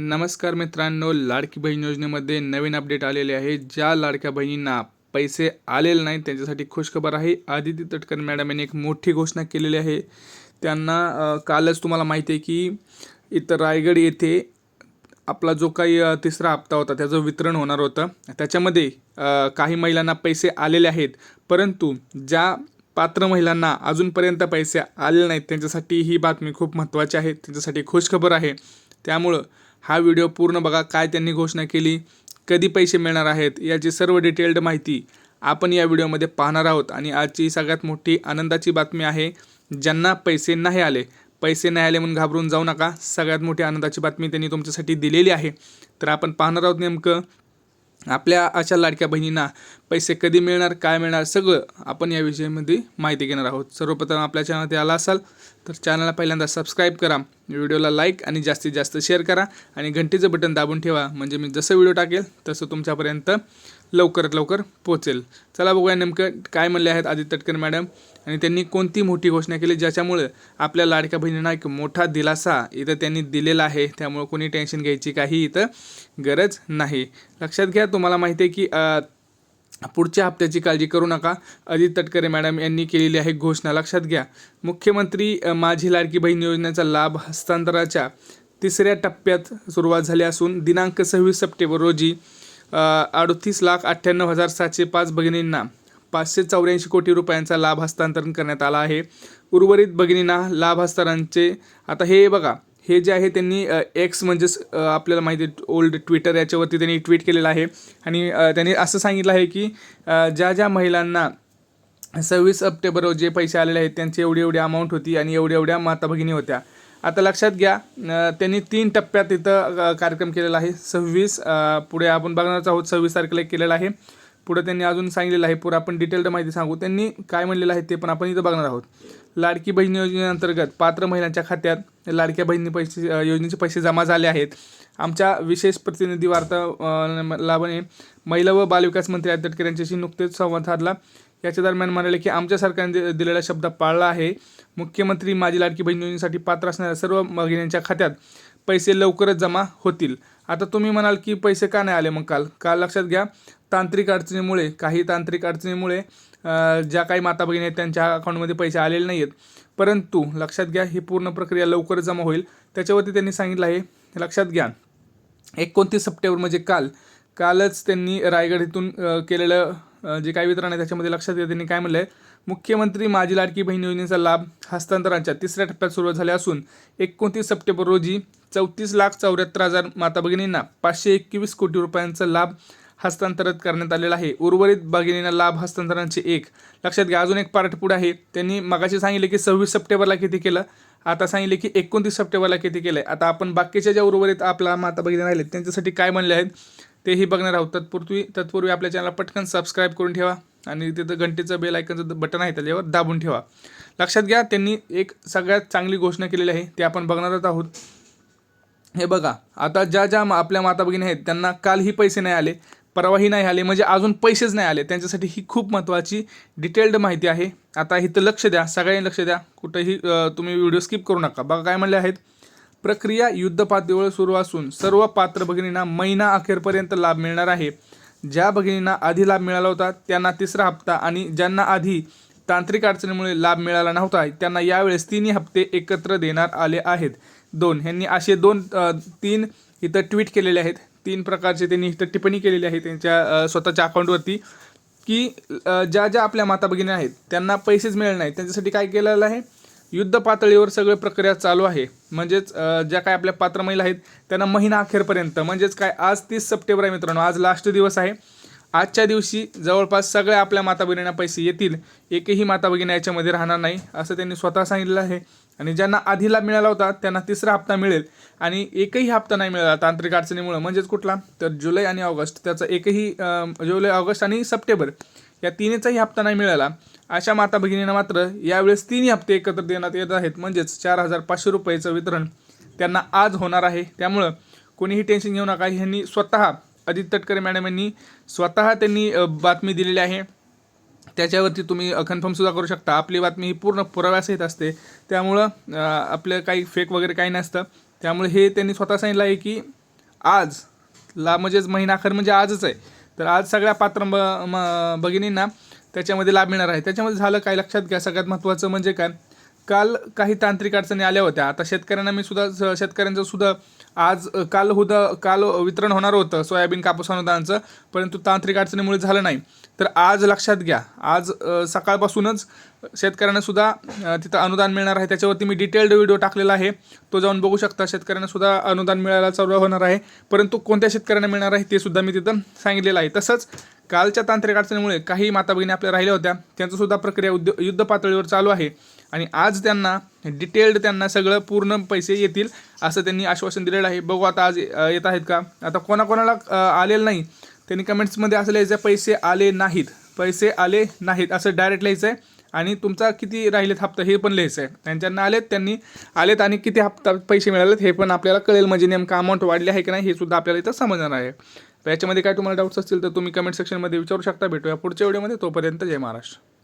नमस्कार मित्रांनो लाडकी बहीण योजनेमध्ये नवीन अपडेट आलेले आहे. ज्या लाडक्या बहिणींना पैसे आलेले नाहीत त्यांच्यासाठी खुशखबर आहे. आदिती तटकर मॅडम यांनी एक मोठी घोषणा केलेली आहे. त्यांना कालच तुम्हाला माहिती आहे की इथं रायगड येथे आपला जो काही तिसरा हप्ता होता त्याचं वितरण होणार होतं. त्याच्यामध्ये काही महिलांना पैसे आलेले आहेत. परंतु ज्या पात्र महिलांना अजूनपर्यंत पैसे आलेले नाहीत त्यांच्यासाठी ही बातमी खूप महत्त्वाची आहे. त्यांच्यासाठी खुशखबर आहे. त्यामुळं हा व्हिडिओ पूर्ण बघा काय त्यांनी घोषणा केली कधी पैसे मिळणार आहेत याची सर्व डिटेल्ड माहिती आपण या व्हिडिओमध्ये पाहणार आहोत. आणि आजची सगळ्यात मोठी आनंदाची बातमी आहे ज्यांना पैसे नाही आले. पैसे नाही आले म्हणून घाबरून जाऊ नका. सगळ्यात मोठी आनंदाची बातमी त्यांनी तुमच्यासाठी दिलेली आहे. तर आपण पाहणार आहोत नेमकं आपल्या अशा लाडक्या बहिणींना पैसे कधी मिळणार काय मिळणार सगळं आपण या विषयामध्ये माहिती घेणार आहोत. सर्वप्रथम आपल्या चॅनलमध्ये आला असाल तर चॅनलला पहिल्यांदा सबस्क्राईब करा. व्हिडिओला लाईक आणि जास्तीत जास्त शेअर करा. आणि घंटीचं बटन दाबून ठेवा. म्हणजे मी जसं व्हिडिओ टाकेल तसं तुमच्यापर्यंत लवकरात लवकर पोहोचेल. चला बघूया नेमकं काय म्हणले आहेत आदित्य तटकरे मॅडम आणि त्यांनी कोणती मोठी घोषणा केली ज्याच्यामुळं आपल्या लाडक्या बहिणींना एक मोठा दिलासा इथं त्यांनी दिलेला आहे. त्यामुळं कोणी टेन्शन घ्यायची काही इथं गरज नाही. लक्षात घ्या तुम्हाला माहिती आहे की पुढच्या हप्त्याची काळजी करू नका. अजित तटकरे मॅडम यांनी केलेली आहे घोषणा. लक्षात घ्या. मुख्यमंत्री माझी लाडकी बहीण योजनेचा लाभ हस्तांतराच्या तिसऱ्या टप्प्यात सुरुवात झाली असून दिनांक सव्वीस सप्टेंबर रोजी अडतीस लाख अठ्ठ्याण्णव हजार सातशे पाच भगिनींना पाचशे चौऱ्याऐंशी कोटी रुपयांचा लाभ हस्तांतरण करण्यात आला आहे. उर्वरित भगिनींना लाभ हस्तांतरणचे आता हे बघा हे जे आहे त्यांनी एक्स म्हणजेच आपल्याला माहिती आहे ओल्ड ट्विटर याच्यावरती त्यांनी ट्विट केलेलं आहे. आणि त्यांनी असं सांगितलं आहे की ज्या ज्या महिलांना सव्वीस सप्टेंबर जे पैसे आलेले आहेत त्यांची एवढी एवढी अमाऊंट होती आणि एवढ्या एवढ्या माता भगिनी होत्या. आता लक्षात घ्या त्यांनी तीन टप्प्यात इथं कार्यक्रम केलेला आहे. सव्वीस पुढे आपण बघणारच आहोत सव्वीस तारखेला केलेला आहे. पुढे त्यांनी अजून सांगितलेलं आहे पुढे आपण डिटेल्ड माहिती सांगू. त्यांनी काय म्हणलेलं आहे ते पण आपण इथं बघणार आहोत. लाडकी बहीण योजनेअंतर्गत पात्र महिलांच्या खात्यात लाडक्या बहिणी पैसे योजनेचे पैसे जमा झाले आहेत. आमच्या विशेष प्रतिनिधी वार्ता महिला व बालविकास मंत्री आदित्य यांच्याशी नुकतेच संवाद साधला. याच्या दरम्यान म्हणाले की आमच्या सरकारने दिलेला शब्द पाळला आहे. मुख्यमंत्री माझी लाडकी बहीण योजनेसाठी पात्र असणाऱ्या सर्व भगिनींच्या खात्यात पैसे लवकरच जमा होतील. आता तुम्ही म्हणाल की पैसे का नाही आले मग काल? काल लक्षात घ्या तांत्रिक अडचणीमुळे काही तांत्रिक अडचणीमुळे ज्या काही माता भगिनी आहेत त्यांच्या अकाउंटमध्ये पैसे आलेले नाही आहेत परंतु लक्षात घ्या ही पूर्ण प्रक्रिया लवकर जमा होईल. त्याच्यावरती त्यांनी सांगितलं आहे लक्षात घ्या. एकोणतीस सप्टेंबर म्हणजे काल. कालच त्यांनी रायगड इथून केलेलं जे काही वितरण आहे त्याच्यामध्ये लक्षात घ्या त्यांनी काय म्हणलं आहे मुख्यमंत्री माझी लाडकी बहीण योजनेचा लाभ हस्तांतरणाच्या तिसऱ्या टप्प्यात सुरुवात झाल्या असून एकोणतीस सप्टेंबर रोजी चौतीस लाख चौऱ्याहत्तर हजार माता भगिनींना पाचशे एकवीस कोटी रुपयांचा लाभ हस्तांतरित करण्यात आलेला आहे. उर्वरित भगिनींना लाभ हस्तांतरणाचे एक. लक्षात घ्या अजून एक पार्ट पुढे आहे. त्यांनी मगाशी सांगितले की सव्वीस सप्टेंबरला किती केलं? आता सांगितले की एकोणतीस सप्टेंबरला किती केलं आहे आता आपण बाकीच्या ज्या उर्वरित आपला माता भगिनी राहिलेत त्यांच्यासाठी काय म्हणले आहेत तेही बघणार आहोत. तत्पूर्वी तत्पूर्वी आपल्या चॅनलला पटकन सबस्क्राईब करून ठेवा आणि तिथं घंटेचं बेल आयकनचं बटन आहे त्याच्यावर दाबून ठेवा. लक्षात घ्या त्यांनी एक सगळ्यात चांगली घोषणा केलेली आहे ते आपण बघणारच आहोत. हे बघा आता ज्या ज्या मा- आपल्या माता भगिनी आहेत त्यांना कालही पैसे नाही आले परवाही नाही आले म्हणजे अजून पैसेच नाही आले. त्यांच्यासाठी ही खूप महत्त्वाची डिटेल्ड माहिती आहे. आता इथं लक्ष द्या सगळ्यांनी लक्ष द्या. कुठंही तुम्ही व्हिडिओ स्किप करू नका. बघा काय म्हणले आहेत. प्रक्रिया युद्धपातळीवर सुरू असून सर्व पात्र भगिनींना महिना अखेरपर्यंत लाभ मिळणार आहे. ज्या भगिनींना आधी लाभ मिळाला होता त्यांना तिसरा हप्ता आणि ज्यांना आधी तांत्रिक अडचणीमुळे लाभ मिळाला नव्हता त्यांना यावेळेस तिन्ही हप्ते एकत्र देण्यात आले आहेत. दोन ह्यांनी असे दोन तीन इथं ट्विट केलेले आहेत. तीन प्रकारचे त्यांनी इथं टिप्पणी केलेली आहे त्यांच्या स्वतःच्या अकाउंटवरती की ज्या ज्या आपल्या माता भगिनी आहेत त्यांना पैसेच मिळणार नाहीत. त्यांच्यासाठी काय केलेलं आहे? युद्ध पातळीवर सगळी प्रक्रिया चालू आहे. म्हणजेच ज्या काय आपल्या पात्र महिला आहेत त्यांना महिना अखेरपर्यंत. म्हणजेच काय आज तीस सप्टेंबर आहे मित्रांनो. आज लास्ट दिवस आहे. आजच्या दिवशी जवळपास सगळ्या आपल्या माता भगिनींना पैसे येतील. एकही माता भगिनी याच्यामध्ये राहणार नाही असं त्यांनी स्वतः सांगितलं आहे. आणि ज्यांना आधी लाभ मिळाला होता त्यांना तिसरा हप्ता मिळेल. आणि एकही हप्ता नाही मिळाला तांत्रिक अडचणीमुळे. म्हणजेच कुठला? तर जुलै आणि ऑगस्ट. त्याचा एकही जुलै ऑगस्ट आणि सप्टेंबर या तिन्हीचाही हप्ता नाही मिळाला. अशा माता भगिनींना मात्र यावेळेस तिन्ही हप्ते एकत्र देण्यात येत आहेत. म्हणजेच चार हजार पाचशे रुपयाचं वितरण त्यांना आज होणार आहे. त्यामुळं कोणीही टेन्शन घेऊ नका. ह्यांनी स्वतः अदित तटकरे मॅडम यांनी स्वतः त्यांनी बातमी दिलेली आहे. त्याच्यावरती तुम्ही कन्फर्मसुद्धा करू शकता. आपली बातमी ही पूर्ण पुराव्यासहित असते. त्यामुळं आपलं काही फेक वगैरे काही नसतं. त्यामुळे हे त्यांनी स्वतः सांगितलं आहे की आज ला म्हणजेच महिना म्हणजे आजच आहे. तर आज सगळ्या पात्र ब म- भगिनींना त्याच्यामध्ये लाभ मिळणार आहे. त्याच्यामध्ये झालं काय? लक्षात घ्या. सगळ्यात महत्त्वाचं म्हणजे काय? काल काही तांत्रिक अडचणी आल्या होत्या. आता शेतकऱ्यांना मी सुद्धा शेतकऱ्यांचं सुद्धा आज काल होतं काल वितरण होणार होतं सोयाबीन कापूस अनुदानाचं परंतु तांत्रिक अडचणीमुळे झालं नाही. तर आज लक्षात घ्या. आज सकाळपासूनच शेतकऱ्यांना सुद्धा तिथं अनुदान मिळणार आहे. त्याच्यावरती मी डिटेल्ड व्हिडिओ टाकलेला आहे. तो जाऊन बघू शकता. शेतकऱ्यांना सुद्धा अनुदान मिळायला चालू होणार आहे. परंतु कोणत्या शेतकऱ्यांना मिळणार आहे ते सुद्धा मी तिथं सांगितलेलं आहे. तसंच कालच्या तांत्रिक अडचणीमुळे काही माता भगिनी आपल्या राहिल्या होत्या. त्यांचं सुद्धा प्रक्रिया उद्य युद्ध पातळीवर चालू आहे. आणि आज त्यांना डिटेल्ड त्यांना सगळं पूर्ण पैसे येतील असं त्यांनी आश्वासन दिलेलं आहे. बघू आता आज येत आहेत का? आता कोणाकोणाला आलेलं नाही. त्यांनी कमेंट्समध्ये असं लिहायचं पैसे आले नाहीत. पैसे आले नाहीत असं डायरेक्ट लिहायचं आहे आणि तुमचा किती राहिलेत हप्ता हे पण लिहायचं आहे आणि ज्यांना आलेत त्यांनी आलेत आणि किती हप्ता पैसे मिळालेत हे पण आपल्याला कळेल. म्हणजे नेमकं अमाऊंट वाढली आहे की नाही हे सुद्धा आपल्याला इथं समजणार आहे. तर याच्यामध्ये काय तुम्हाला डाऊट्स असतील तर तुम्ही कमेंट सेक्शनमध्ये विचारू शकता. भेटूया पुढच्या व्हिडिओमध्ये तोपर्यंत जय महाराष्ट्र.